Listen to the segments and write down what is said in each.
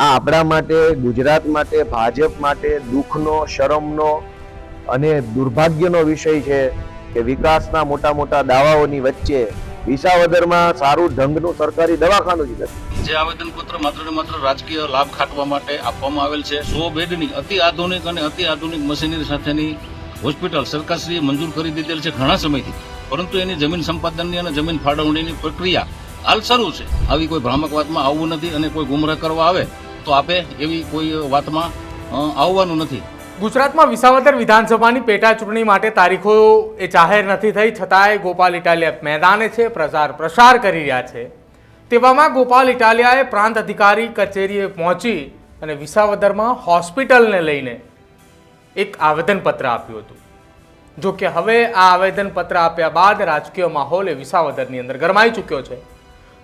આ આપણા માટે, ગુજરાત માટે, ભાજપ માટે દુઃખનો, શરમનો અને દુર્ભાગ્યનો વિષય છે કે વિકાસના મોટા મોટા દાવાઓની વચ્ચે વિસાવદરમાં સારું ઢંગનું સરકારી દવાખાનું જ નથી. જે આવેદનપત્ર માત્ર ને માત્ર રાજકીય લાભ ખાટવા માટે આપવામાં આવેલ છે, સો બેડની અતિ આધુનિક અને અતિ આધુનિક મશીનરી સાથેની હોસ્પિટલ સરકારશ્રીએ મંજૂર કરી દીધેલ છે ઘણા સમયથી. પરંતુ એની જમીન સંપાદનની અને જમીન ફાળવણીની પ્રક્રિયા હાલ શરૂ છે. આવી કોઈ ભ્રામક વાતમાં આવવું નથી અને કોઈ ગુમરાહ કરવા આવે તો આપે એવી કોઈ વાતમાં આવવાનું નથી. ગુજરાતમાં વિસાવદર વિધાનસભાની પેટા ચૂંટણી માટે તારીખો એ જાહેર નથી થઈ, છતાંય ગોપાલ ઇટાલિયા મેદાને છે, પ્રચાર પ્રસાર કરી રહ્યા છે. તેવામાં ગોપાલ ઇટાલિયાએ પ્રાંત અધિકારી કચેરીએ પહોંચી અને વિસાવદરમાં હોસ્પિટલને લઈને એક આવેદનપત્ર આપ્યું હતું. જો કે હવે આ આવેદનપત્ર આપ્યા બાદ રાજકીય માહોલ એ વિસાવદરની અંદર ગરમાઈ ચૂક્યો છે.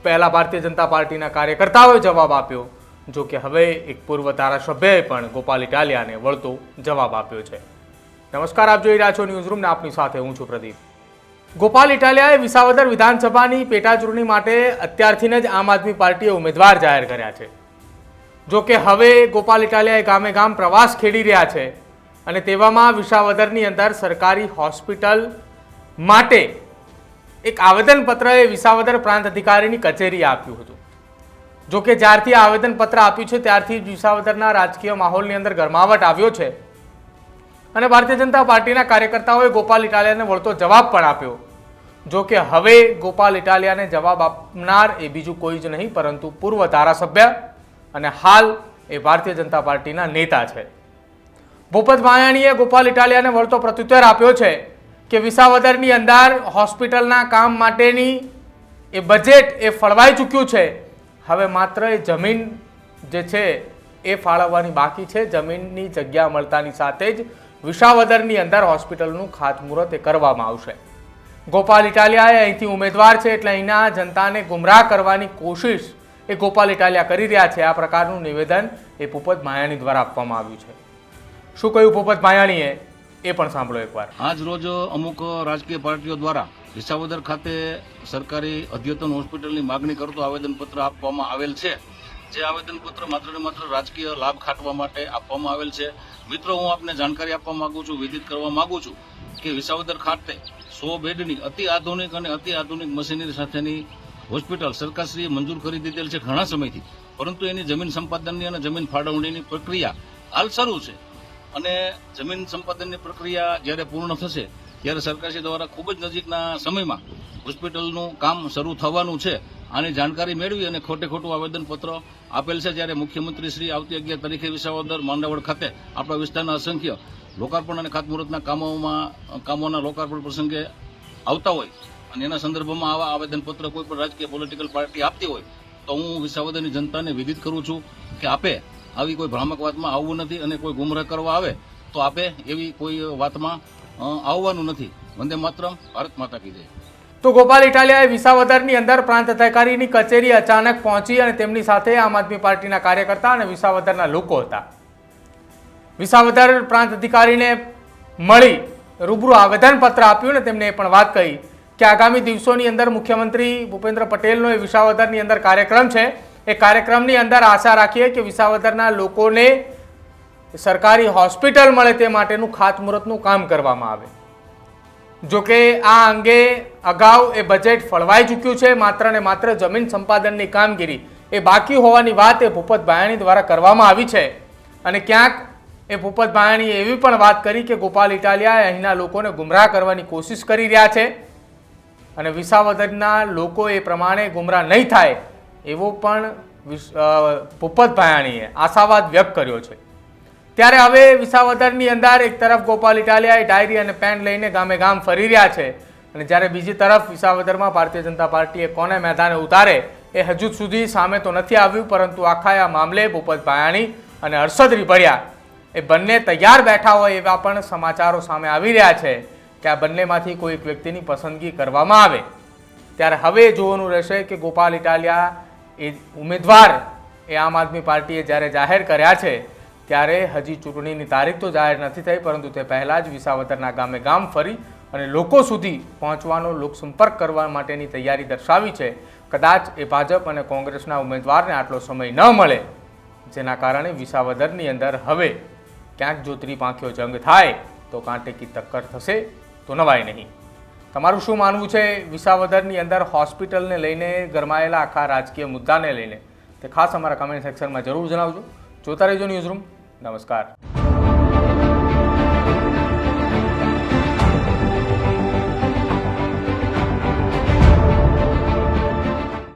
પહેલાં ભારતીય જનતા પાર્ટીના કાર્યકર્તાઓએ જવાબ આપ્યો. જો કે હવે એક પૂર્વ ધારાસભ્યએ પણ ગોપાલ ઇટાલિયાને વળતો જવાબ આપ્યો છે. નમસ્કાર, આપ જોઈ રહ્યા છો ન્યૂઝરૂમને આપની સાથે હું છું પ્રદીપ. ગોપાલ ઇટાલિયાએ વિસાવદર વિધાનસભાની પેટાચૂંટણી માટે અત્યારથી જ આમ આદમી પાર્ટીએ ઉમેદવાર જાહેર કર્યા છે. જો કે હવે ગોપાલ ઇટાલિયાએ ગામે ગામ પ્રવાસ ખેડી રહ્યા છે અને તેવામાં વિસાવદરની અંદર સરકારી હોસ્પિટલ માટે એક આવેદનપત્ર એ વિસાવદર પ્રાંત અધિકારીની કચેરી આપ્યું હતું. જો કે જ્યારથી આવેદનપત્ર આપ્યું છે, ત્યારથી વિસાવદરના રાજકીય માહોલની અંદર ગરમાવટ આવ્યો છે. અને ભારતીય જનતા પાર્ટીના કાર્યકર્તાઓએ ગોપાલ ઇટાલિયાને વળતો જવાબ પણ આપ્યો. જો કે હવે ગોપાલ ઇટાલિયાને જવાબ આપનાર એ બીજું કોઈ જ નહીં, પરંતુ પૂર્વ ધારાસભ્ય અને હાલ એ ભારતીય જનતા પાર્ટીના નેતા છે. ભૂપત ભાયાણીએ ગોપાલ ઇટાલિયાને વળતો પ્રત્યુત્તર આપ્યો છે કે વિસાવદરની અંદર હોસ્પિટલના કામ માટેની એ બજેટ એ ફળવાઈ ચૂક્યું છે. હવે માત્ર એ જમીન જે છે એ ફાળવવાની બાકી છે. જમીનની જગ્યા મળતાની સાથે જ વિસાવદરની અંદર હોસ્પિટલનું ખાતમુહૂર્ત એ કરવામાં આવશે. ગોપાલ ઇટાલિયાએ અહીંથી ઉમેદવાર છે એટલે અહીંના જનતાને ગુમરાહ કરવાની કોશિશ એ ગોપાલ ઇટાલિયા કરી રહ્યા છે. આ પ્રકારનું નિવેદન એ ભૂપત માયાણી દ્વારા આપવામાં આવ્યું છે. શું કહ્યું ભૂપત માયાણીએ? એ પણ સાંભળો એકવાર. આજ રોજ અમુક રાજકીય પાર્ટીઓ દ્વારા વિસાવદર ખાતે સરકારી અદ્યતન હોસ્પિટલની માગણી કરતો આવેદનપત્ર આપવામાં આવેલ છે. જે આવેદનપત્ર માત્ર ને માત્ર રાજકીય લાભ ખાટવા માટે આપવામાં આવેલ છે. મિત્રો, હું આપને જાણકારી આપવા માગું છું, વિદિત કરવા માગું છું કે વિસાવદર ખાતે સો બેડની અતિ આધુનિક અને અતિ આધુનિક મશીનરી સાથેની હોસ્પિટલ સરકારશ્રીએ મંજૂર કરી દીધેલ છે ઘણા સમયથી. પરંતુ એની જમીન સંપાદનની અને જમીન ફાળવણીની પ્રક્રિયા હાલ શરૂ છે. અને જમીન સંપાદનની પ્રક્રિયા જ્યારે પૂર્ણ થશે ત્યારે સરકારશ્રી દ્વારા ખૂબ જ નજીકના સમયમાં હોસ્પિટલનું કામ શરૂ થવાનું છે, આની જાણકારી મેળવી અને ખોટે ખોટું આવેદનપત્ર આપેલ છે, જ્યારે મુખ્યમંત્રી શ્રી આવતી અગિયાર તારીખે વિસાવદર, માંડવડ ખાતે આપણા વિસ્તારના અસંખ્ય લોકાર્પણ અને ખાતમુહૂર્તના કામોમાં, કામોના લોકાર્પણ પ્રસંગે આવતા હોય અને એના સંદર્ભમાં આવા આવેદનપત્ર કોઈ પણ રાજકીય પોલિટિકલ પાર્ટી આપતી હોય, તો હું વિસાવદરની જનતાને વિદિત કરું છું કે આપે આવી કોઈ ભ્રામક વાતમાં આવવું નથી અને કોઈ ગુમરાહ કરવા આવે, તો આપે એવી કોઈ વાતમાં આવવાનું નથી. વંદે માતરમ, ભારત માતા કી જય. તો ગોપાલ ઇટાલિયાએ વિસાવદરની અંદર પ્રાંત અધિકારીની કચેરી અચાનક પહોંચી અને તેમની સાથે આમ આદમી પાર્ટીના કાર્યકર્તા અને વિસાવદરના લોકો હતા. વિસાવદર પ્રાંત અધિકારીને મળી રૂબરૂ આવેદનપત્ર આપ્યું ને તેમને એ પણ વાત કહી કે આગામી દિવસોની અંદર મુખ્યમંત્રી ભૂપેન્દ્ર પટેલનો એ વિસાવદરની અંદર કાર્યક્રમ છે. એ કાર્યક્રમની અંદર આશા રાખીએ કે વિસાવદરના લોકોને સરકારી હોસ્પિટલ મળે તે માટેનું ખાતમુહૂર્તનું કામ કરવામાં આવે. જો કે આ અંગે અગાઉ એ બજેટ ફળવાઈ ચૂક્યું છે, માત્ર ને માત્ર જમીન સંપાદનની કામગીરી એ બાકી હોવાની વાત એ ભૂપત ભાયાણી દ્વારા કરવામાં આવી છે. અને ક્યાંક એ ભૂપત ભાયાણીએ એવી પણ વાત કરી કે ગોપાલ ઇટાલિયા અહીંના લોકોને ગુમરાહ કરવાની કોશિશ કરી રહ્યા છે અને વિસાવદરના લોકો એ પ્રમાણે ગુમરાહ નહીં થાય એવો પણ ભૂપત ભાયાણીએ આશાવાદ વ્યક્ત કર્યો છે. ત્યારે હવે વિસાવદરની અંદર એક તરફ ગોપાલ ઇટાલિયા ડાયરી અને પેન લઈને ગામે ગામ ફરી રહ્યા છે. અને જ્યારે બીજી તરફ વિસાવદરમાં ભારતીય જનતા પાર્ટીએ કોને મેદાને ઉતારે એ હજુ સુધી સામે તો નથી આવ્યું, પરંતુ આખા આ મામલે ભૂપત ભાયાણી અને હર્ષદ રીભડિયા એ બંને તૈયાર બેઠા હોય એવા પણ સમાચારો સામે આવી રહ્યા છે કે આ બંનેમાંથી કોઈ એક વ્યક્તિની પસંદગી કરવામાં આવે. ત્યારે હવે જોવાનું રહેશે કે ગોપાલ ઇટાલિયા એ ઉમેદવાર એ આમ આદમી પાર્ટીએ જ્યારે જાહેર કર્યા છે ત્યારે હજી ચૂંટણીની તારીખ તો જાહેર નથી થઈ, પરંતુ તે પહેલાં જ વિસાવદરના ગામે ગામ ફરી અને લોકો સુધી પહોંચવાનો લોકસંપર્ક કરવા માટેની તૈયારી દર્શાવી છે. કદાચ એ ભાજપ અને કોંગ્રેસના ઉમેદવારને આટલો સમય ન મળે, જેના કારણે વિસાવદરની અંદર હવે ક્યાંક જો ત્રિપાંખ્યો જંગ થાય, તો કાંટેકી ટક્કર થશે તો નવાય નહીં. તમારું શું માનવું છે વિસાવદરની અંદર હોસ્પિટલને લઈને ગરમાયેલા આખા રાજકીય મુદ્દાને લઈને? તે ખાસ અમારા કમેન્ટ સેક્શનમાં જરૂર જણાવજો. જોતા રહેજો ન્યૂઝ રૂમ નમસ્કાર.